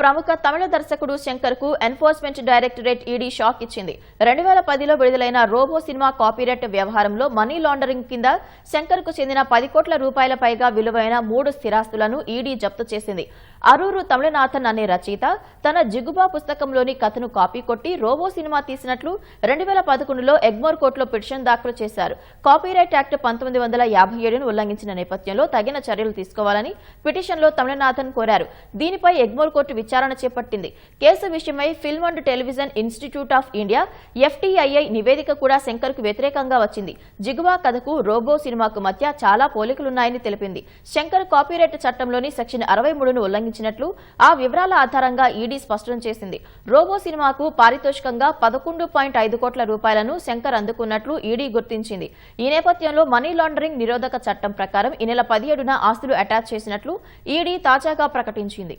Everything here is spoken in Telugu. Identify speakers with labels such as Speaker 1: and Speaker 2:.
Speaker 1: ప్రముఖ తమిళ దర్శకుడు శంకర్కు ఎన్ఫోర్స్మెంట్ డైరెక్టరేట్ ఈడీ షాక్ ఇచ్చింది. రెండు వేల పదిలో విడుదలైన రోబో సినిమా కాపీరైట్ వ్యవహారంలో మనీ లాండరింగ్ కింద శంకర్కు చెందిన పది కోట్ల రూపాయల పైగా విలువైన మూడు స్థిరాస్తులను ఈడీ జప్తు చేసింది. అరూరు తమిళనాథన్ అనే రచయిత తన జిగుబా పుస్తకంలోని కథను కాపీ కొట్టి రోబో సినిమా తీసినట్లు రెండు వేల పదకొండులో ఎగ్మోర్ కోర్టులో పిటిషన్ దాఖలు చేశారు. కాపీరైట్ యాక్ట్ పంతొమ్మిది వందల యాభై ఏడును ఉల్లంఘించిన నేపథ్యంలో తగిన చర్యలు తీసుకోవాలని పిటిషన్లో తమిళనాథన్ కోరారు. దీనిపై ఎగ్మోర్ కోర్టు విచారణ చేపట్టింది. కేసు విషయమై film and television institute of India FTII నివేదిక కూడా శంకర్కు వ్యతిరేకంగా వచ్చింది. జిగువా కథకు రోబో సినిమాకు మధ్య చాలా పోలికలున్నాయని తెలిపింది. శంకర్ కాపీరైట్ చట్టంలోని సెక్షన్ అరవై మూడును ఉల్లంఘించినట్లు ఆ వివరాల ఆధారంగా ఈడీ స్పష్టం చేసింది. రోబో సినిమాకు పారితోషికంగా పదకొండు పాయింట్ ఐదు కోట్ల రూపాయలను శంకర్ అందుకున్నట్లు ఈడీ గుర్తించింది. ఈ నేపథ్యంలో మనీ లాండరింగ్ నిరోధక చట్టం ప్రకారం ఈ నెల పదిహేడున ఆస్తులు అటాచ్ చేసినట్లు ఈడీ తాజాగా ప్రకటించింది.